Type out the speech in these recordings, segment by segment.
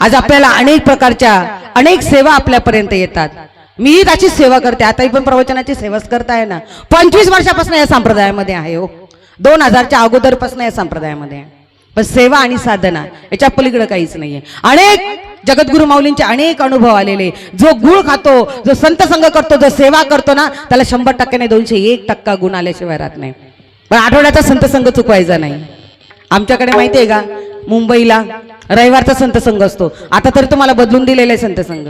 आज आपल्याला अनेक प्रकारच्या अनेक सेवा आपल्यापर्यंत येतात. मी त्याची सेवा करते. आताही पण प्रवचनाची सेवाच करताय ना. पंचवीस वर्षापासून या संप्रदायामध्ये आहे हो. दोन हजारच्या अगोदरपासून या संप्रदायामध्ये आहे. पण सेवा आणि साधना याच्या पलीकडे काहीच नाहीये. अनेक जगद्गुरु माऊलींचे अनेक अनुभव आलेले. जो गुळ खातो जो संत संघ करतो जो सेवा करतो ना त्याला शंभर टक्क्याने दोनशे एक टक्का गुण आल्याशिवाय राहत नाही. पण आठवड्याचा संत संघ चुकवायचा नाही. आमच्याकडे माहिती आहे का? मुंबईला रविवारचा संत संघ असतो. आता तरी तुम्हाला बदलून दिलेला आहे संत संघ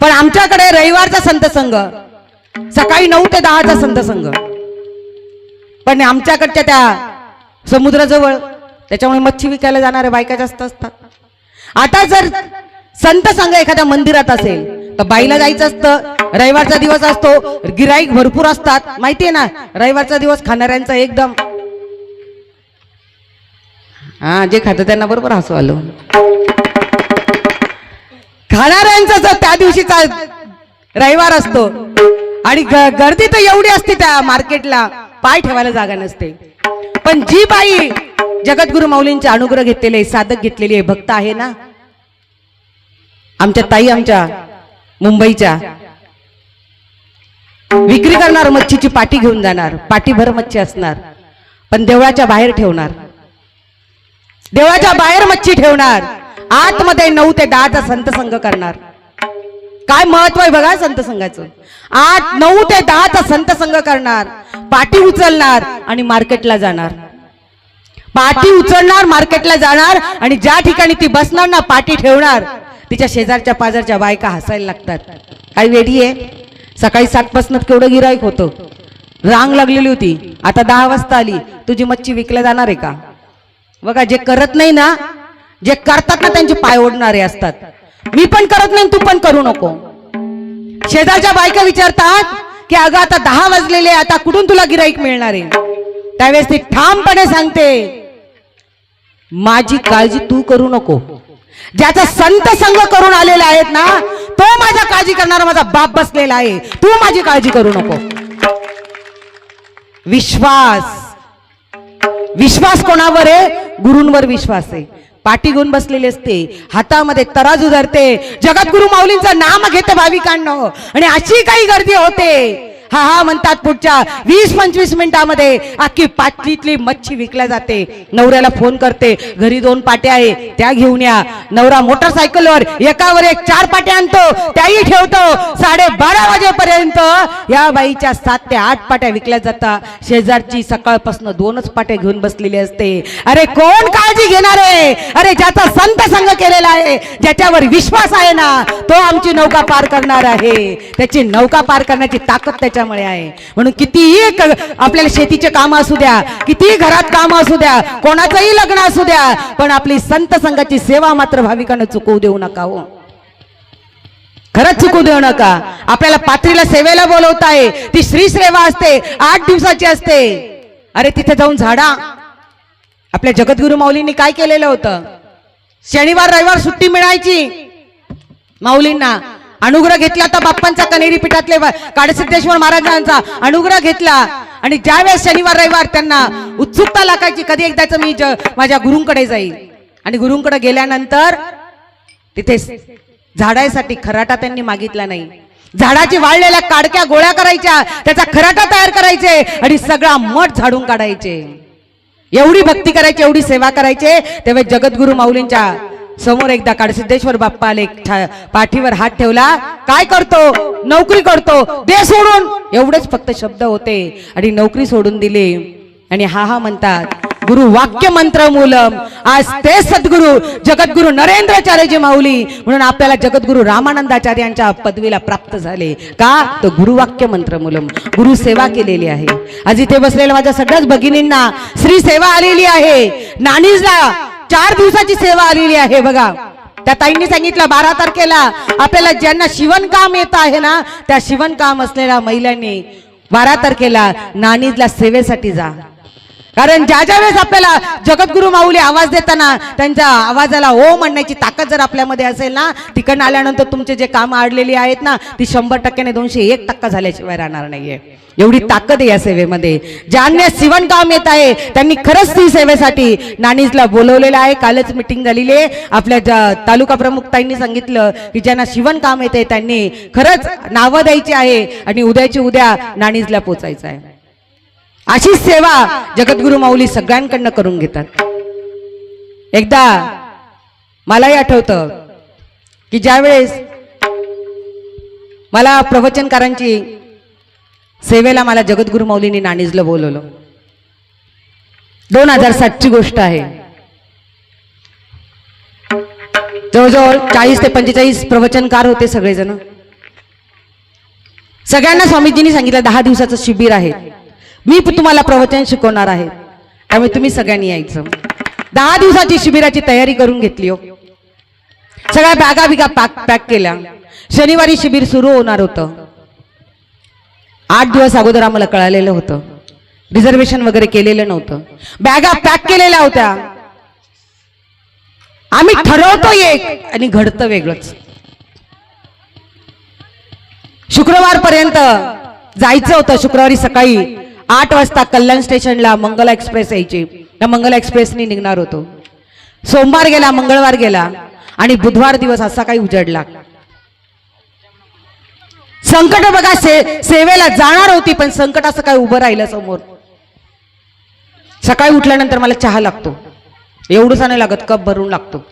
पण आमच्याकडे रविवारचा संत संघ सकाळी नऊ ते दहाचा संत संघ पण आमच्याकडच्या त्या समुद्राजवळ त्याच्यामुळे मच्छी विकायला जाणाऱ्या बायका जास्त असतात. आता जर संत संघ एखाद्या मंदिरात असेल तर बाईला जायचं असतं रविवारचा दिवस असतो गिराईक भरपूर असतात. माहितीये ना रविवारचा दिवस खाणाऱ्यांचा एकदम हा जे खातं त्यांना बरोबर हसू आलो. खाणाऱ्यांचा जर त्या दिवशीचा रविवार असतो आणि गर्दी तर एवढी असते त्या मार्केटला पाय ठेवायला जागा नसते. पण जी बाई जगद्गुरु माऊलींचे अनुग्रह घेतलेले साधक घेतलेली आहे भक्त आहे ना? आमच्या ताई आमच्या मुंबईच्या. विक्री करणार मच्छीची पाटी घेऊन जाणार पाटीभर मच्छी असणार पण देवळाच्या बाहेर ठेवणार. देवाच्या बाहेर मच्छी ठेवणार. आतमध्ये नऊ ते दहाचा संत संघ करणार. काय महत्त्व आहे बघा संत संघाचं. आठ नऊ ते दहाचा संत संघ करणार. पाठी उचलणार आणि मार्केटला जाणार. पाठी उचलणार मार्केटला जाणार आणि ज्या ठिकाणी ती बसणार ना पाठी ठेवणार तिच्या शेजारच्या पाजारच्या बायका हसायला लागतात. काय वेडी आहे? सकाळी सात पासून केवढं गिराईक होतं? रांग लागलेली होती. आता दहा वाजता आली. तुझी मच्छी विकल्या जाणार आहे का? बघा जे करत नाही ना जे करतात ना त्यांचे पाय ओढणारे असतात. मी पण करत नाही तू पण करू नको. शेजारच्या बायका विचारतात की अगं आता दहा वाजलेले आता कुठून तुला गिराईक मिळणार आहे? त्यावेळेस ती ठामपणे सांगते माझी काळजी तू करू नको. ज्याचा संत संग करून आलेला आहेत ना तो माझ्या काळजी करणारा माझा बाप बसलेला आहे. तू माझी काळजी करू नको. विश्वास. विश्वास कोणावर आहे? गुरूंवर विश्वास आहे. पाठी घेऊन बसलेले असते. हातामध्ये तराजू धरते. जगद्गुरु माऊलींचं नाम घेते भाविकांनो. आणि अशी काही गर्दी होते. हा हा म्हणतात पुढच्या वीस पंचवीस मिनिटामध्ये अख्खी पाटलीतली मच्छी विकल्या जाते. नवऱ्याला फोन करते घरी दोन पाट्या आहे त्या घेऊन या. नवरा मोटरसायकलवर एकावर एक चार पाट्या आणतो त्याही ठेवतो. साडे बारा वाजेपर्यंत या बाईच्या सात ते आठ पाट्या विकल्या जातात. शेजारची सकाळपासून दोनच पाट्या घेऊन बसलेली असते. अरे कोण काळजी घेणार आहे? अरे ज्याचा संत संघ केलेला आहे ज्याच्यावर विश्वास आहे ना तो आमची नौका पार करणार आहे. त्याची नौका पार करण्याची ताकद त्याच्यामुळे आहे. म्हणून कितीही आपल्याला शेतीचे काम असू द्या कितीही घरात काम असू द्या कोणाचंही लग्न असू द्या पण आपली संत संघाची सेवा मात्र भाविकांना चुकवू देऊ नका हो. खरंच चुकू देऊ नका. आपल्याला पात्रीला सेवेला बोलवताय ती श्री सेवा असते आठ दिवसाची असते. अरे तिथे जाऊन झाडा. आपल्या जगद्गुरु माऊलींनी काय केलेलं होतं? शनिवार रविवार सुट्टी मिळायची. माऊलींना अनुग्रह घेतला तर बाप्पांचा कनेरी पीठातले काडसिद्धेश्वर महाराजांचा अनुग्रह घेतला. आणि ज्यावेळेस शनिवार रविवार त्यांना उत्सुकता लागायची कधी एकदाच मी माझ्या गुरुंकडे जाईल आणि गुरुंकडे गेल्यानंतर तिथे झाडायसाठी खराटा त्यांनी मागितला नाही. झाडाची वाळलेल्या काडक्या गोळ्या करायच्या त्याचा खराटा तयार करायचे आणि सगळा मठ झाडून काढायचे. एवढी भक्ती करायची एवढी सेवा करायचे तेव्हा जगद्गुरु माऊलींच्या समोर एकदा काडसिद्धेश्वर बाप्पा आले ठा- पाठीवर हात ठेवला. काय करतो? नोकरी करतो. दे सोडून. एवढेच फक्त शब्द होते. आणि नोकरी सोडून दिली. आणि हा हा म्हणतात गुरु वाक्य मंत्र मूलम. आज ते सद्गुरु जगद्गुरु नरेंद्राचार्यजी माऊली. म्हणून आपल्याला जगद्गुरु रामानंदाचार्यांच्या पदवीला प्राप्त झाले. का? तर गुरुवाक्य मंत्र मूलम. गुरु सेवा केलेली आहे. आज इथे बसलेल्या माझ्या सगळ्याच भगिनींना श्री सेवा आलेली आहे. नाणीजला चार दिवसाची सेवा आलेली आहे बघा. त्या ताईंनी सांगितलं बारा तारखेला आपल्याला ज्यांना शिवणकाम येत आहे ना त्या शिवणकाम असलेल्या महिलांनी बारा तारखेला नाणीजला सेवेसाठी जा. कारण ज्या ज्या वेळेस आपल्याला जगद्गुरु माऊली आवाज देताना त्यांच्या आवाजाला ओ म्हणण्याची ताकद जर आपल्यामध्ये असेल ना तिकडनं आल्यानंतर तुमचे जे काम अडलेली आहेत ना ती शंभर टक्क्याने दोनशे एक टक्का झाल्याशिवाय राहणार नाहीये. एवढी ताकद आहे या सेवेमध्ये. ज्यांना शिवणकाम येत आहे त्यांनी खरंच ती सेवेसाठी नाणीजला बोलवलेलं आहे. कालच मिटिंग झालेली आहे. आपल्या ज्या तालुका प्रमुख ताईंनी सांगितलं की ज्यांना शिवणकाम येते त्यांनी खरंच नावं द्यायची आहे आणि उद्याची उद्या नाणीजला पोचायचं आहे. अशीच सेवा जगद्गुरु माऊली सगळ्यांकडनं करून घेतात. एकदा मलाही आठवतं की ज्यावेळेस मला प्रवचनकारांची सेवेला मला जगद्गुरु मौलीने नाणीजला बोलवलं. दोन हजार सातची गोष्ट आहे. जवळजवळ चाळीस ते पंचेचाळीस प्रवचनकार होते सगळेजण. सगळ्यांना स्वामीजींनी सांगितलं दहा दिवसाचं शिबिर आहे. मी तुम्हाला प्रवचन शिकवणार आहे. त्यामुळे तुम्ही सगळ्यांनी यायचं. दहा दिवसाची शिबिराची तयारी करून घेतली हो. सगळ्या बॅगा बिगा पॅक पॅक केल्या. शनिवारी शिबिर सुरू होणार होतं. आठ दिवस अगोदर आम्हाला कळालेलं होतं. रिझर्वेशन वगैरे केलेलं नव्हतं. बॅगा पॅक केलेल्या होत्या. आम्ही ठरवतो एक आणि घडतं वेगळंच. शुक्रवार पर्यंत जायचं होतं. शुक्रवारी सकाळी आठ वाजता कल्याण स्टेशनला मंगला एक्सप्रेस यायची. त्या मंगला एक्सप्रेसनी निघणार होतो. सोमवार गेला मंगळवार गेला आणि बुधवार दिवस असा काही उजडला. संकट बघा से सेवेला जाणार होती पण संकट असं काय उभं राहिलं समोर. सकाळी उठल्यानंतर मला चहा लागतो. एवढंच नाही लागत कप भरून लागतो.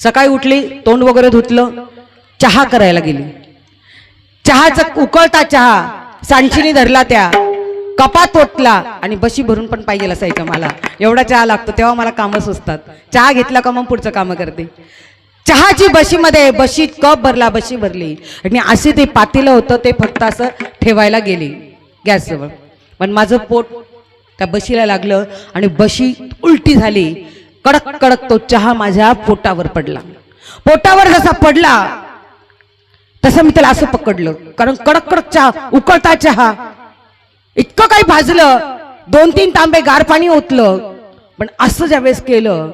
सकाळी उठली तोंड वगैरे धुतलं चहा करायला गेली. चहाचा उकळता चहा सांडशीने धरला त्या कपात ओतला आणि बशी भरून पण पाहिजे असायचं मला. एवढा चहा लागतो तेव्हा मला कामं सुचतात. चहा घेतला का मग पुढचं कामं करते? चहाची बशीमध्ये बशी कप भरला बशी भरली. आणि असे ते पातेलं होतं ते फक्त असं ठेवायला गेली. गॅसजवळ पण माझं पोट त्या बशीला लागलं आणि बशी उलटी झाली. कडक कडक तो चहा माझ्या पोटावर पडला. पोटावर जसा पडला तसं मी त्याला असं पकडलं. कारण कडक कडक चहा उकळता चहा. इतकं काही भाजलं. दोन तीन तांबे गार पाणी ओतलं. पण असं ज्यावेळेस केलं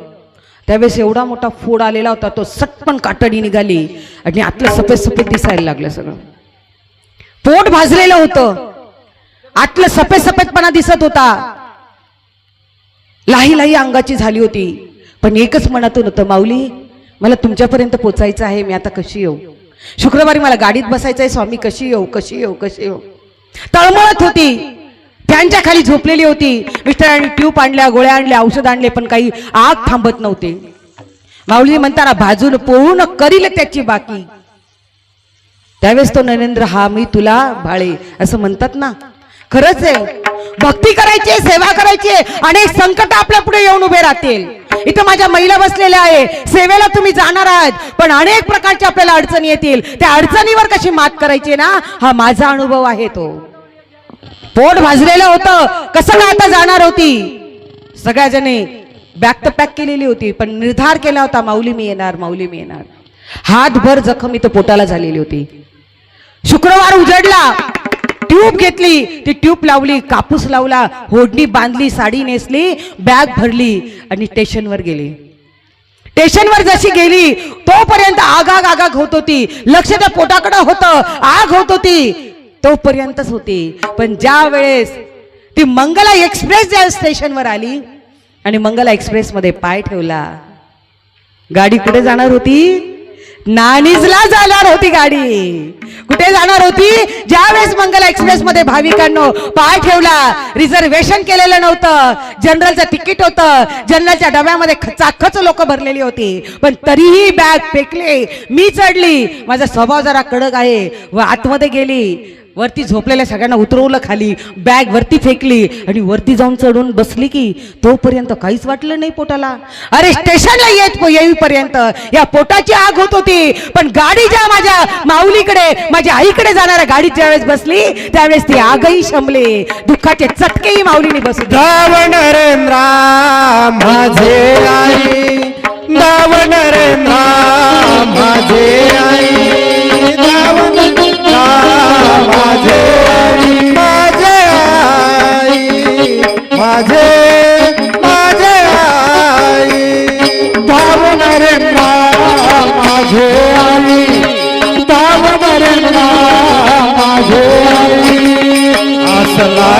त्यावेळेस एवढा मोठा फोड आलेला होता तो सटपण कातडी निघाली आणि आतलं सफेद सफेद दिसायला लागलं सगळं. पोट भाजलेलं होतं. आतलं सफेद सफेदपणा दिसत होता. लाही लाही अंगाची झाली होती. पण एकच मनातून होतं माऊली मला तुमच्यापर्यंत पोचायचं आहे मी आता कशी येऊ? शुक्रवारी मला गाडीत बसायचं आहे स्वामी कशी येऊ कशी येऊ कशी येऊ? तळमळत होती. त्यांच्या खाली झोपलेली होती. मिस्टरांनी ट्यूब आणल्या गोळ्या आणल्या औषध आणले पण काही आग थांबत नव्हते. माऊली म्हणताना भाजून पोळून करील त्याची बाकी. त्यावेळेस तो नरेंद्र हा मी तुला भाळे असं म्हणतात ना. खरंच आहे. भक्ती करायची सेवा करायची अनेक संकट आपल्या पुढे येऊन उभे राहतील. इथं माझ्या महिला बसलेल्या आहे. सेवेला तुम्ही जाणार आहात. पण अनेक प्रकारच्या आपल्याला अडचणी येतील. त्या अडचणीवर कशी मात करायची ना? हा माझा अनुभव आहे तो. पोट भाजलेलं होतं. कसं काय आता जाणार होती? सगळ्याजणी बॅग तर पॅक केलेली होती पण निर्धार केला होता माऊली मी येणार माऊली मी येणार. हातभर जखम इथं पोटाला झालेली होती. शुक्रवार उजडला. ट्यूब घेतली. ती ट्यूब लावली कापूस लावला होडणी बांधली साडी नेसली बॅग भरली आणि स्टेशनवर गेली. स्टेशनवर जशी गेली तोपर्यंत आगाग आगाग होत होती. लक्ष त्या पोटाकडे होतं. आग होत होती. तोपर्यंतच होती. पण ज्या वेळेस ती मंगला एक्सप्रेस ज्या स्टेशनवर आली आणि मंगला एक्सप्रेसमध्ये पाय ठेवला. गाडी कुठे जाणार होती? नाणीजला जाणार होती गाडी. कुठे जाणार होती? ज्यावेळेस मंगला एक्सप्रेस मध्ये भाविकांनो पाय ठेवला. रिझर्वेशन केलेलं नव्हतं. जनरलचं तिकीट होतं. जनरलच्या डब्यामध्ये खचाखच लोक भरलेली होती. पण तरीही बॅग फेकले. मी चढली. माझा स्वभाव जरा कडक आहे. व आतमध्ये गेली. वरती झोपलेल्या सगळ्यांना उतरवलं खाली बॅग वरती फेकली आणि वरती जाऊन चढून बसली की तोपर्यंत काहीच वाटलं नाही पोटाला. अरे स्टेशनला येत येईपर्यंत. या पोटाची आग होत होती. पण गाडी ज्या माझ्या माऊलीकडे माझ्या आईकडे जाणाऱ्या गाडीत ज्यावेळेस बसली त्यावेळेस ती आगही शमले दुःखाचे चटकेही माऊलीने बसू दिले. दाव नरेंद्रा माझे आई. नरेंद्रा माझे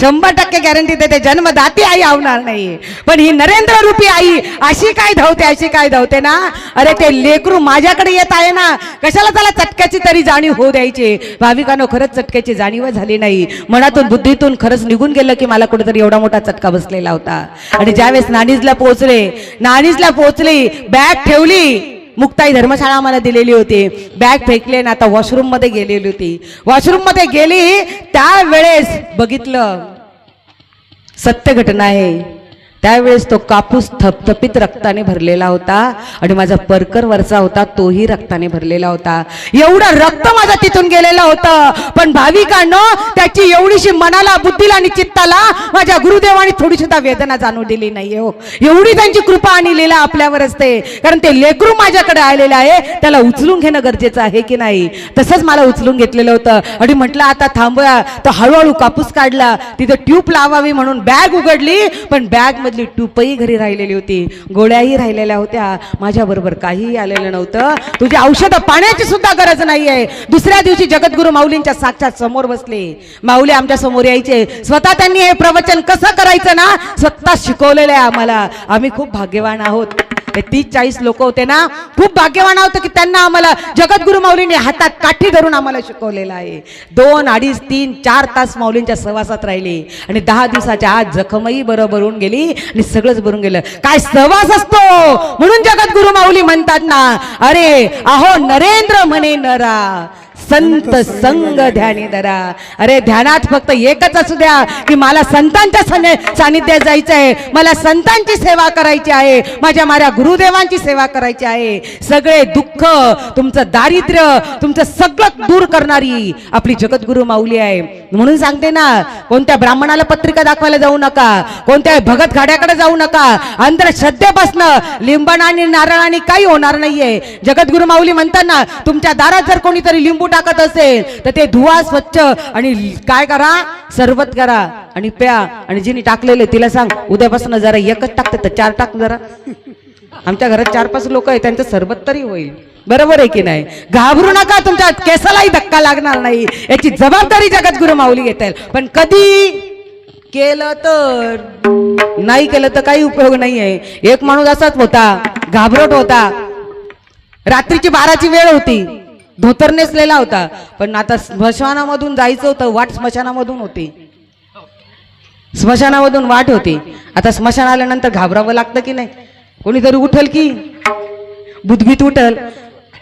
शंभर टक्के गॅरंटी देते जन्मदाती आई आवणार नाही पण ही नरेंद्र रूपी आई अशी काय धावते अशी काय धावते ना? अरे ते लेकरू माझ्याकडे येत आहे ना कशाला त्याला चटक्याची तरी जाणीव होऊ द्यायची? भाविकांनो खरंच चटक्याची जाणीव झाली नाही. मनातून बुद्धीतून खरंच निघून गेलं की मला कुठेतरी एवढा मोठा चटका बसलेला होता. आणि ज्यावेळेस नाणीजला पोहोचले नाणीजला पोहोचली बॅग ठेवली मुक्ताई धर्मशाळा मला दिलेली होती. बॅग फेकले ना आता वॉशरूममध्ये गेलेली होती. वॉशरूममध्ये गेली त्यावेळेस बघितलं. सत्य घटना आहे. त्यावेळेस तो कापूस थपथपीत रक्ताने भरलेला होता आणि माझा परकर वरचा होता तोही रक्ताने भरलेला होता. एवढं रक्त माझा तिथून गेलेलं होतं. पण भाविकांनो त्याची एवढीशी मनाला बुद्धीला आणि चित्ताला माझ्या गुरुदेवाने थोडी सुद्धा वेदना जाणू दिली नाही हो. एवढी त्यांची कृपा आणि लीला आपल्यावर असते कारण ते लेकरू माझ्याकडे आलेलं आहे. त्याला उचलून घेणं गरजेचं आहे की नाही? तसंच मला उचलून घेतलेलं होतं. आणि म्हटलं आता थांबूया. तर हळूहळू कापूस काढला. तिथं ट्यूब लावावी म्हणून बॅग उघडली. पण बॅग मधली ट्यूबही घरी राहिलेली होती. गोळ्याही राहिलेल्या होत्या. माझ्याबरोबर काहीही आलेलं नव्हतं. तुझी औषधं पाण्याची सुद्धा गरज नाहीये. दुसऱ्या दिवशी जगद्गुरु माऊलींच्या साक्षात समोर बसले. माऊली आमच्यासमोर यायचे. स्वतः त्यांनी हे प्रवचन कसं करायचं ना? स्वतः शिकवलेलं आहे आम्हाला. आम्ही खूप भाग्यवान आहोत. तीस चाळीस लोक होते ना खूप भाग्यवान होतं की त्यांना आम्हाला जगद्गुरु माऊलींनी हातात काठी धरून आम्हाला शिकवलेलं आहे. दोन अडीच तीन चार तास माऊलींच्या सहवासात राहिले आणि दहा दिवसाच्या आज जखमही बरं भरून गेली आणि सगळंच भरून गेलं. काय सहवास असतो? म्हणून जगद्गुरु माऊली म्हणतात ना अरे अहो नरेंद्र म्हणे नरा. संत संग ध्यानी धरा. अरे ध्यानात फक्त एकच असू द्या की मला संतांच्या सानिध्यात सानिध्यात आहे मला संतांची सेवा करायची आहे. माझ्या माझ्या गुरुदेवांची सेवा करायची आहे. सगळे दुःख तुमचं दारिद्र्य तुमचं सगळं दूर करणारी आपली जगद्गुरु माऊली आहे. म्हणून सांगते ना कोणत्या ब्राह्मणाला पत्रिका दाखवायला जाऊ नका. कोणत्या भगत गाड्याकडे जाऊ नका. अंधश्रद्धेपासनं लिंबण आणि नारळाने काही होणार नाहीये. जगद्गुरु माऊली म्हणताना तुमच्या दारात जर कोणीतरी लिंबू टाकत असेल तर ते धुवा स्वच्छ आणि काय करा? सरबत करा आणि प्या. आणि जिने टाकलेले तिला सांग उद्यापासून जरा एकच टाकते तर चार टाक जरा. आमच्या घरात चार पाच लोक आहेत त्यांचं सरबत तरी होईल. बरोबर आहे की नाही? घाबरू नका तुमच्या केसालाही धक्का लागणार नाही. याची जबाबदारी जगद्गुरु माऊली घेता येईल पण कधी? केलं तर. नाही केलं तर काही उपयोग नाही आहे एक माणूस असाच होता घाबरट होता. रात्रीची बाराची वेळ होती. धोतर नेसलेला होता. पण आता स्मशानामधून जायचं होतं वाट स्मशानामधून होती. स्मशानामधून वाट होती. आता स्मशान आल्यानंतर घाबरावं लागतं की नाही? कोणीतरी उठल की? बुधबीत उठल.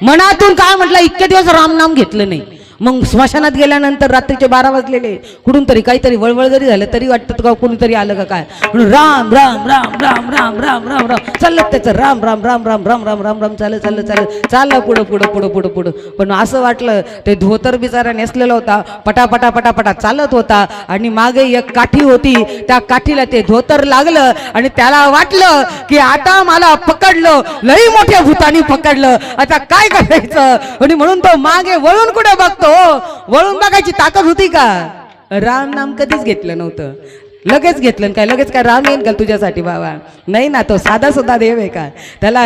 मनातून काय म्हटलं इतके दिवस रामनाम घेतलं नाही. मग स्मशानात गेल्यानंतर रात्रीचे बारा वाजलेले कुठून तरी काहीतरी वळवळ जरी झालं तरी वाटतं का कोणीतरी आलं का काय म्हणून राम राम राम राम राम राम राम राम चाललं त्याचं राम राम राम राम राम राम राम राम चाललं चाललं चाललं चाललं पुढं पुढं पुढं पुढं पुढं पण असं वाटलं ते धोतर बिचारा नेसलेला होता पटापटा पटापटा चालत होता आणि मागे एक काठी होती त्या काठीला ते धोतर लागलं आणि त्याला वाटलं की आता मला पकडलं लई मोठ्या भूतानी पकडलं आता काय करायचं आणि म्हणून तो मागे वळून कुठे बघतो हो वळून बघायची ताकद होती का? राम नाम कधीच घेतलं नव्हतं. लगेच घेतलं काय लगेच काय राम येईन का तुझ्यासाठी बाबा? नाही ना तो साधा सुद्धा देव आहे का? त्याला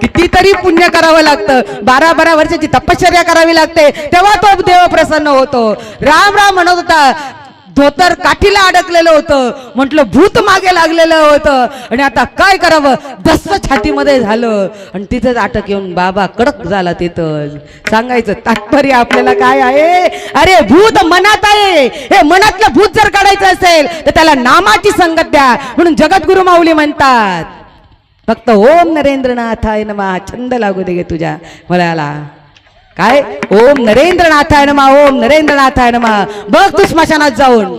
कितीतरी पुण्य करावं लागतं. बारा बारा वर्षाची तपश्चर्या करावी लागते. तेव्हा तो देव प्रसन्न होतो. राम राम म्हणत होता धोतर काठीला अडकलेलं होतं. म्हटलं भूत मागे लागलेलं होतं. आणि आता काय करावं? दस्त छातीमध्ये झालं. आणि तिथंच अटक येऊन बाबा कडक झाला तिथं. सांगायचं तात्पर्य आपल्याला काय आहे? अरे भूत मनात आहे. हे मनातलं भूत जर काढायचं असेल तर त्याला नामाची संगत द्या. म्हणून जगद्गुरु माऊली म्हणतात फक्त ओम नरेंद्रनाथाय नमा. छंद लागू दे गे तुझ्या मला काय? ओम नरेंद्रनाथाय नमा ओम नरेंद्रनाथाय नमा. बघ तू स्मशानात जाऊन.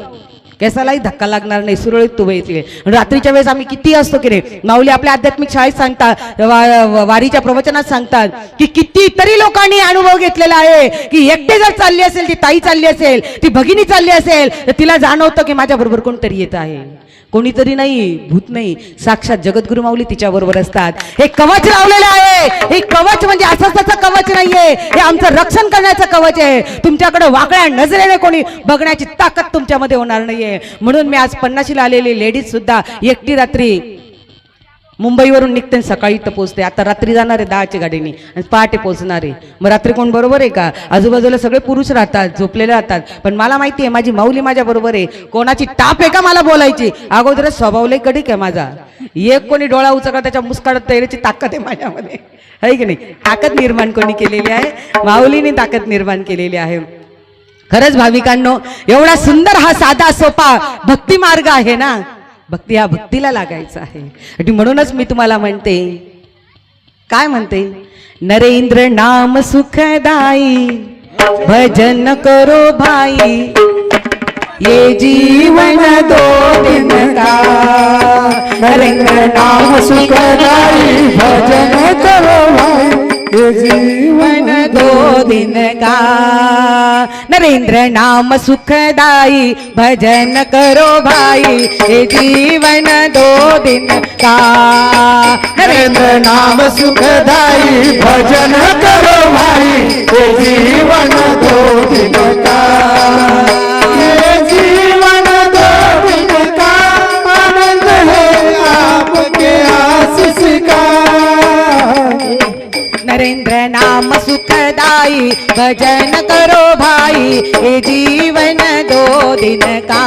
केसालाही धक्का लागणार नाही सुरळीत तू बैठले रात्रीच्या वेळेस आम्ही किती असतो की रे माऊली आपल्या आध्यात्मिक शाळेत सांगतात वा- वारीच्या प्रवचनात सांगतात की किती तरी लोकांनी अनुभव घेतलेला आहे की एकटे जर चालली असेल ती ताई चालली असेल ती भगिनी चालली असेल तर तिला जाणवतं की माझ्या बरोबर कोणतरी येत आहे. कोणीतरी नाही भूत नाही. साक्षात जगद्गुरु माऊली तिच्या बरोबर असतात. हे कवच लावलेलं आहे. हे कवच म्हणजे असंच त्याचं कवच नाहीये. हे आमचं रक्षण करण्याचं कवच आहे. तुमच्याकडे वाकड्या नजरेने कोणी बघण्याची ताकद तुमच्यामध्ये होणार नाहीये. म्हणून मी आज पन्नाशीला आलेली लेडीज सुद्धा एकटी रात्री मुंबईवरून निघते आणि सकाळी इथं पोचते आता रात्री जाणार आहे दहाच्या गाडीने आणि पहाटे पोचणार आहे. मग रात्री कोण बरोबर आहे का? आजूबाजूला सगळे पुरुष राहतात झोपलेले राहतात. पण मला माहिती आहे माझी माऊली माझ्या बरोबर आहे. कोणाची टाप आहे का मला बोलायची? अगोदर स्वभावले कडीक आहे माझा. एक कोणी डोळा उचकला त्याच्या मुस्काळात तयारीची ताकद आहे माझ्यामध्ये. आहे की नाही? ताकद निर्माण कोणी केलेली आहे? माऊलीने ताकद निर्माण केलेली आहे. खरंच भाविकांनो एवढा सुंदर हा साधा सोपा भक्ती मार्ग आहे ना? भक्ती हा भक्तीला लागायचा आहे. आणि म्हणूनच मी तुम्हाला म्हणते काय म्हणते? नरेंद्र नाम सुखदाई भजन करो भाई ये जीवन दो दिन का। नरेंद्र नाम सुखदाई भजन करो भाई ये जीवन दो दिन का। नरेंद्र नाम सुखदाई भजन करो भाई ये जीवन दो दिन का। नरेंद्र नाम सुखदाई भजन करो भाई ये जीवन दो दिन का। ये जीवन दो दिन का आनंद है आपके आशीष का। नरेंद्र नाम सुखदाई भजन करो भाई, ये जीवन दो दिन का।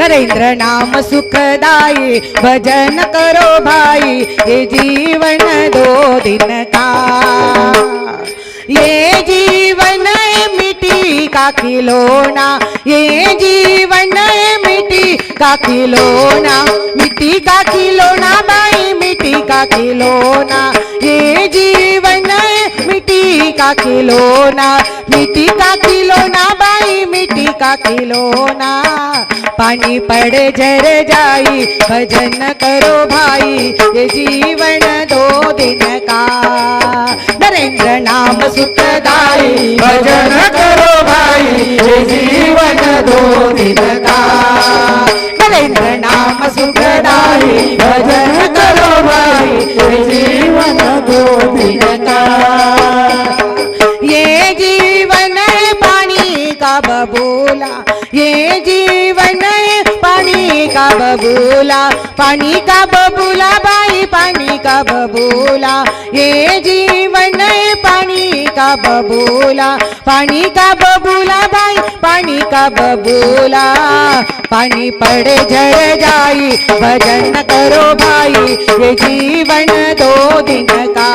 नरेंद्र नाम सुखदाई भजन करो भाई, ये जीवन दो दिन का। ये जीवन मिट्टी का खिलौना, ये जीवन मिट्टी का खिलौना। मिट्टी का खिलौना भाई, मिट्टी का खिलौना। ये जीवन का खिलौना, मिट्टी का खिलौना भाई मिट्टी का खिलौना। पानी पड़े झर जाई, भजन करो भाई, ये जीवन दो दिन का। नरेंद्र नाम सुखदाई, भजन करो भाई, ये जीवन दो दिन का। नरेंद्र नाम सुखदाई, भजन करो भाई। पानी का बबूला बाई पानी का बबूला? ये जी का बबूला पानी का बबूला बाई पाणी का बबूला? पाणी पड़े झड़ जाई भजन करो भाई ये जीवन दो दिन का?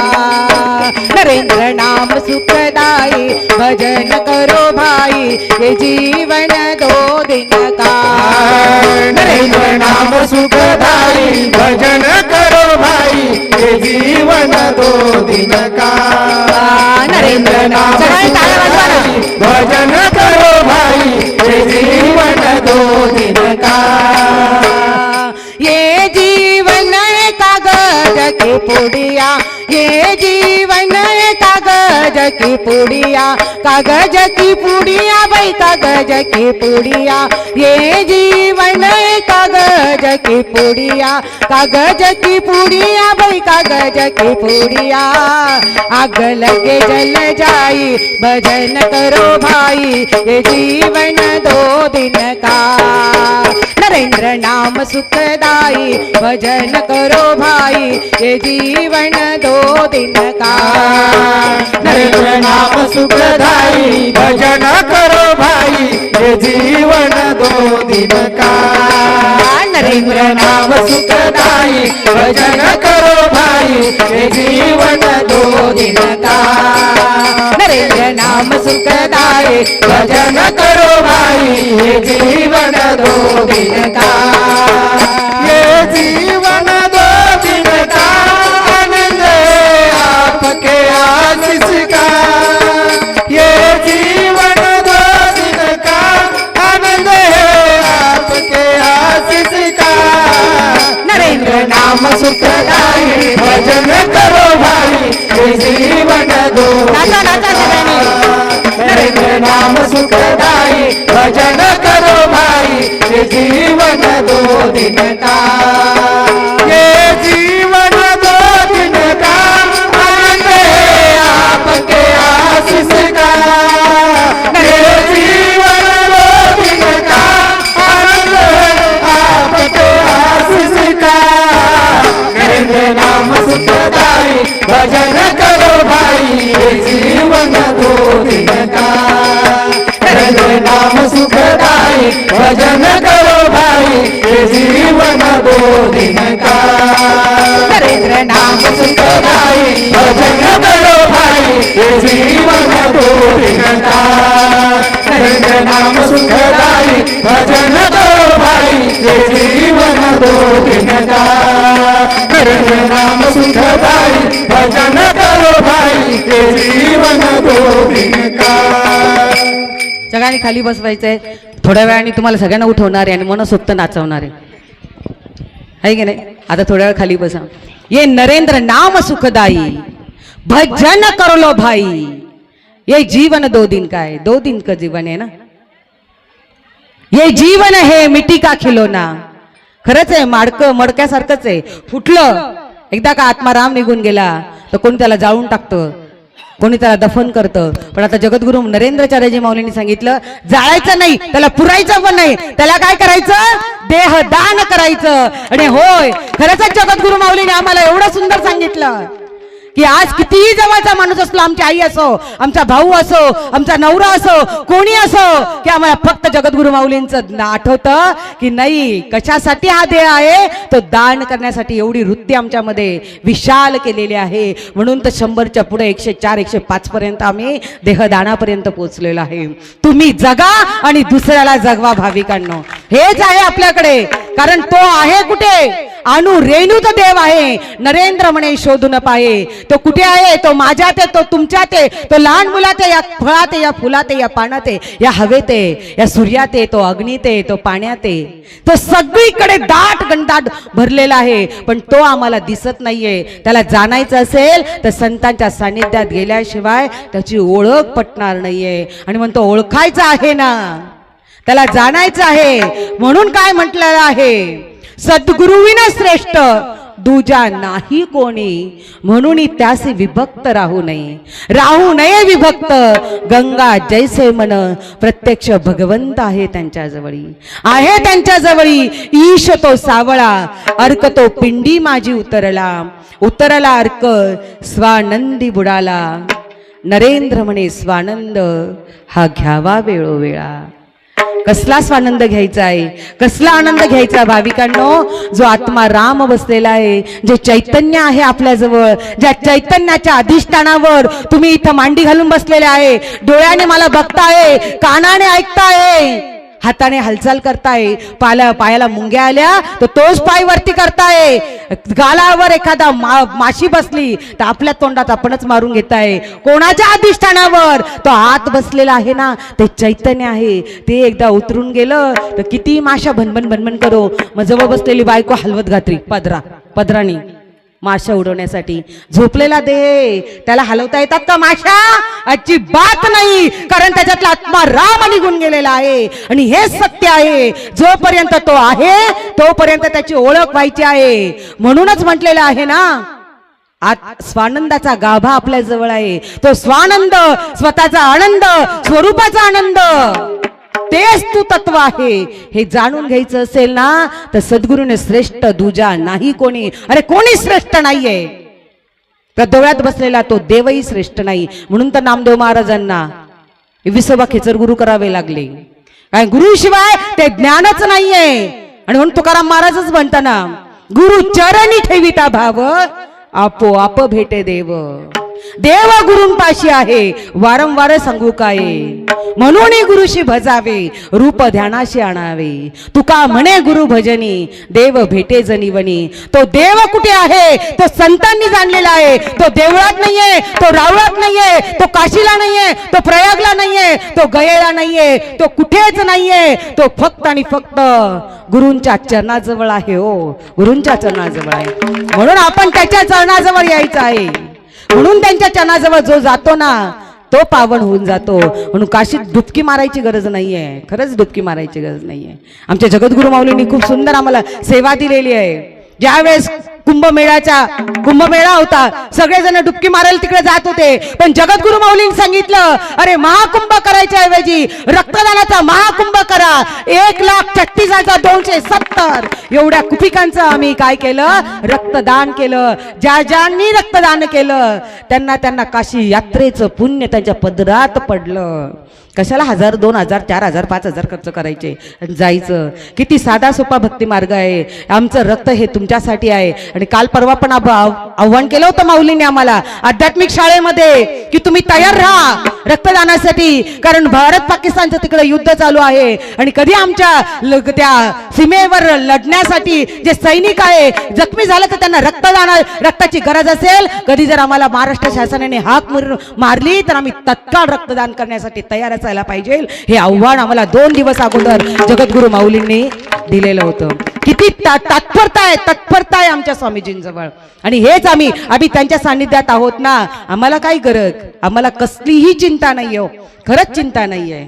नरेंद्र नाम सुखदाई भजन करो भाई ये जीवन दो दिन का? नरेंद्र नाम सुखदाई भजन करो भाई ये जीवन दो दिन का? नाम भजन करो भाई ये जीवन दो दिन का ये जीवन कागज़ की पुड़िया, ये जीवन कागज़ की पुड़िया, कागज़ की पुड़िया भाई, कागज़ की पुड़िया। ये जीवन कागज़ की पुड़िया, कागज़ की पुड़िया, भाई कागज़ की पुड़िया। आग लगे जल जाई, भजन करो भाई, ये जीवन दो दिन का। नरेंद्र नाम सुखदाई, भजन करो भाई, ये जीवन दो दिन का। नरेंद्र नाम सुखदाई, भजन करो भाई, ये जीवन दो दिन का। नरेंद्र नाम सुखदाई भजन करो भाई जीवन दो दिन का नरेंद्र नाम सुखदाई भजन करो भाई जीवन दो दिन का ये जीवन नाम सुखदाई भजन करो भाई जीवन दो। नाम सुखदाई भजन करो भाई जीवन दो दिन का। ये जीवन भाई भजन करो भाई के जीवन दो दिन का सगळ्यांनी खाली बसवायचंय. थोड्या वेळाने तुम्हाला सगळ्यांना उठवणार आहे आणि मनसोक्त नाचवणार आहे. आहे की नाही? आता थोड्या वेळ खाली बसा. ये नरेंद्र नाम सुखदाई भजन करलो भाई. ये जीवन दो दिन का है. दो दिन का जीवन आहे ना? ये जीवन हे मिटी का खिलोना. खरंच आहे माडकं मडक्यासारखंच आहे. फुटलं. एकदा का आत्माराम निघून गेला तर कोणी त्याला जाळून टाकतं कोणी त्याला दफन करतं. पण आता जगद्गुरु नरेंद्रचार्यजी माऊलींनी सांगितलं जाळायचं नाही त्याला पुरायचं पण नाही. त्याला काय करायचं? देह दान करायचं. आणि होय खरंच जगद्गुरु माऊलीने आम्हाला एवढं सुंदर सांगितलं. की आज कितीही जवळचा माणूस असलो आमची आई असो आमचा भाऊ असो आमचा नवरा असो कोणी असो की आम्हाला फक्त जगद्गुरु माऊलींचं आठवतं की नाही कशासाठी हा देह आहे? तो दान करण्यासाठी एवढी वृत्ती आमच्यामध्ये विशाल केलेली आहे. म्हणून तर शंभरच्या पुढे एकशे चार एकशे पाच पर्यंत आम्ही देहदानापर्यंत पोहोचलेलो आहे. तुम्ही जगा आणि दुसऱ्याला जगवा भाविकांनो. हेच आहे आपल्याकडे. कारण तो आहे कुठे? अनु रेणूचा देव आहे. नरेंद्र म्हणे शोधून पाहे. तो कुठे आहे? तो माझ्यात आहे तो तुमच्यात आहे. तो लहान मुलात आहे या फळात आहे या फुलात आहे या पानात आहे या हवेत आहे या सूर्यात आहे तो अग्नीत आहे तो पाण्यात आहे. तो सगळीकडे दाट गणदाट भरलेला आहे. पण तो आम्हाला दिसत नाहीये. त्याला जाणायचं असेल तर संतांच्या सानिध्यात गेल्याशिवाय त्याची ओळख पटणार नाहीये. आणि म्हणतो ओळखायचं आहे ना. त्याला जाणायचं आहे. म्हणून काय म्हटलेलं आहे? सद्गुरुविन श्रेष्ठ. दुजा नाही कोणी. म्हणून त्यास विभक्त राहू नये. राहू नये विभक्त. गंगा जैसे मन. प्रत्यक्ष भगवंत आहे त्यांच्या जवळी आहे त्यांच्या जवळी ईश तो सावळा. अर्क तो पिंडी माझी उतरला. उतरला अर्क. स्वानंदी बुडाला. नरेंद्र म्हणे स्वानंद हा घ्यावा वेळोवेळा. कसला स्वानंद घ्यायचा आहे? कसला आनंद घ्यायचा भाविकांनो? जो आत्मा राम बसलेला आहे जे चैतन्य आहे आपल्याजवळ ज्या चैतन्याच्या अधिष्ठानावर तुम्ही इथं मांडी घालून बसलेले आहे. डोळ्याने मला बघताय कानाने ऐकताय. हाताने हालचाल करताय. पाला पायाला मुंग्या आल्या तर तोच पाय वरती करताय. गालावर एखादा मा, माशी बसली तर आपल्या तोंडात आपणच मारून घेताय. कोणाच्या अधिष्ठानावर? तो आत बसलेला आहे ना ते चैतन्य आहे. ते एकदा उतरून गेलं तर किती माशा भनभन भनभन करो. मग जवळ बसलेली बायको हलवत घातली पदरा पदरानी माशा उडवण्यासाठी. झोपलेला दे. त्याला हलवता येतात का माशा? अजिबात नाही कारण त्याच्यातला आत्मा राम निघून गेलेला आहे. आणि हे सत्य आहे. जोपर्यंत तो आहे तोपर्यंत त्याची ओळख व्हायची आहे. म्हणूनच म्हटलेलं आहे ना आत स्वानंदाचा गाभा आपल्या जवळ आहे. तो स्वानंद स्वतःचा आनंद स्वरूपाचा आनंद. तेच तू तत्व आहे. हे जाणून घ्यायचं असेल ना तर सद्गुरूने श्रेष्ठ दुजा नाही कोणी. अरे कोणी श्रेष्ठ नाहीये? प्रदोळ्यात बसलेला तो देवही श्रेष्ठ नाही. म्हणून तर नामदेव महाराजांना विसोबा खेचर गुरु करावे लागले. काय गुरु शिवाय ते ज्ञानच नाहीये. आणि म्हणून तुकाराम महाराजच म्हणताना गुरु चरणी ठेविता भाव आपोआप भेटे देव. देव गुरुंपाशी आहे. वारंवार सांगू काय? म्हणून गुरुशी भजावे रूप ध्यानाशी आणावे. तुका म्हणे गुरु भजनी देव भेटे जनिवनी. तो देव कुठे आहे? तो संतांनी जाणलेला आहे. तो देवळात नाहीये तो रावळात नाहीये तो काशीला नाहीये तो प्रयागला नाहीये तो गयेला नाहीये तो कुठेच नाहीये. तो फक्त आणि फक्त गुरूंच्या चरणाजवळ आहे हो. गुरूंच्या चरणाजवळ आहे. म्हणून आपण त्याच्या चरणाजवळ यायचं आहे. म्हणून त्यांच्या चनाजवळ जो जातो ना तो पावन होऊन जातो. म्हणून काशीत डुबकी मारायची गरज नाहीये. खरंच डुबकी मारायची गरज नाहीये. आमच्या जगद्गुरु माऊलींनी खूप सुंदर आम्हाला सेवा दिलेली आहे. ज्यावेळेस कुंभमेळ्याचा कुंभमेळा होता. सगळेजण डुबकी मारायला तिकडे जात होते. पण जगद्गुरु माऊलींनी सांगितलं अरे महाकुंभ करायच्या ऐवजी रक्तदानाचा महाकुंभ करा. एक लाख छत्तीस हजार दोनशे सत्तर. एवढ्या कुपिकांचं आम्ही काय केलं? रक्तदान केलं. ज्या ज्यांनी रक्तदान केलं त्यांना त्यांना काशी यात्रेचं पुण्य त्यांच्या पदरात पडलं. कशाला हजार दोन हजार चार हजार पाच हजार खर्च करायचे? जायचं. किती साधा सोपा भक्ती मार्ग आहे. आमचं रक्त हे तुमच्यासाठी आहे. आणि काल परवा पण आव्हान केलं होतं माऊलीने आम्हाला आध्यात्मिक शाळेमध्ये की तुम्ही तयार राहा रक्तदानासाठी. कारण भारत पाकिस्तानचं तिकडे युद्ध चालू आहे. आणि कधी आमच्या त्या सीमेवर लढण्यासाठी जे सैनिक आहे जखमी झालं तर त्यांना रक्तदान रक्ताची गरज असेल. कधी जर आम्हाला महाराष्ट्र शासनाने हाक मारली तर आम्ही तत्काळ रक्तदान करण्यासाठी तयार असायला पाहिजे. हे आव्हान आम्हाला दोन दिवस अगोदर जगद्गुरु माऊलींनी दिलेलं होतं. किती तत्परता आहे तत्परता आहे आमच्या स्वामीजींजवळ. आणि हेच आम्ही आम्ही त्यांच्या सान्निध्यात आहोत ना आम्हाला काही गरज? आम्हाला कसलीही चिंता नाही हो. खरंच चिंता नाही आहे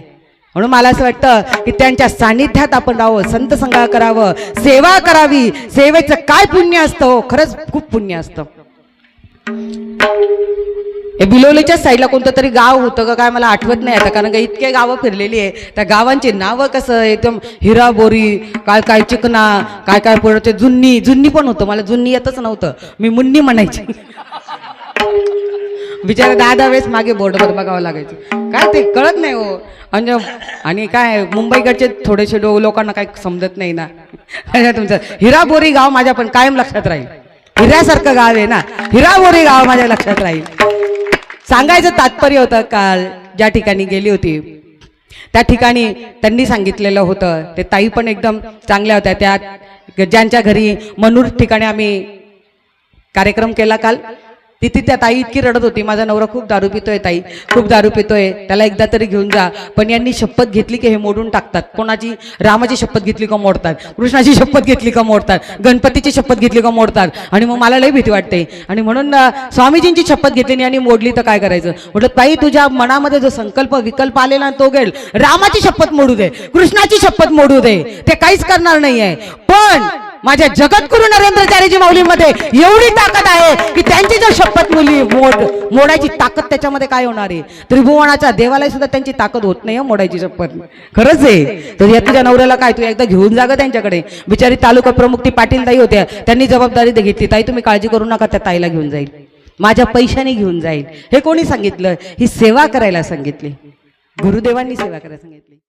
म्हणून मला असं वाटतं की त्यांच्या सान्निध्यात आपण राहावं संत संघ करावं सेवा करावी. सेवेचं काय पुण्य असतं हो? खरंच खूप पुण्य असतं. हे बिलोलीच्या साईडला कोणतं तरी गाव होतं का काय मला आठवत नाही आता कारण का इतके गावं फिरलेली आहे. त्या गावांची नावं कसं एकदम हिराबोरी काय काय चिकना काय काय पुढं जुन्नी जुन्नी पण होतं. मला जुन्नी येतच नव्हतं. मी मुन्नी म्हणायची. बिचारा दहा दहा वेळेस मागे बोर्डवर बघावं लागायचं. काय ते कळत नाही हो. म्हणजे आणि काय मुंबईकडचे थोडेसे डो लोकांना काही समजत नाही ना. तुमचं हिराबोरी गाव माझ्या पण कायम लक्षात राहील. हिऱ्यासारखं गाव आहे ना. हिराबोरी गाव माझ्या लक्षात राहील. सांगायचं तात्पर्य होतं काल ज्या ठिकाणी गेली होती त्या ठिकाणी त्यांनी सांगितलेलं होतं. ते ताई पण एकदम चांगल्या होत्या. त्या ज्यांच्या घरी मनूर ठिकाणी आम्ही कार्यक्रम केला काल. तिथे त्या ताई इतकी रडत होती. माझा नवरा खूप दारू पितोय ताई. खूप दारू पितोय. त्याला एकदा तरी घेऊन जा. पण यांनी शपथ घेतली की हे मोडून टाकतात. कोणाची? रामाची शपथ घेतली का मोडतात? कृष्णाची शपथ घेतली का मोडतात? गणपतीची शपथ घेतली का मोडतात? आणि मग मला लई भीती वाटते. आणि म्हणून स्वामीजींची शपथ घेतली आणि मोडली तर काय करायचं? म्हटलं ताई तुझ्या मनामध्ये जो संकल्प विकल्प आलेला तो गेल रामाची शपथ मोडू दे. कृष्णाची शपथ मोडू दे. ते काहीच करणार नाहीये. पण माझ्या जगद्गुरु नरेंद्रचार्यजी माऊलीमध्ये एवढी ताकद आहे की त्यांची जर शपथ मुली मोड मोडायची ताकद त्याच्यामध्ये काय होणार आहे? त्रिभुवनाच्या देवाला सुद्धा त्यांची ताकद होत नाही मोडायची शपथ. खरंच आहे. तर या तुझ्या नवऱ्याला काय तू एकदा घेऊन जागा त्यांच्याकडे. बिचारी तालुका प्रमुख ती पाटील ताई होत्या. त्यांनी जबाबदारी घेतली. ताई तुम्ही काळजी करू नका त्या ताईला घेऊन जाईल. माझ्या पैशाने घेऊन जाईल. हे कोणी सांगितलं? ही सेवा करायला सांगितली. गुरुदेवांनी सेवा करायला सांगितली.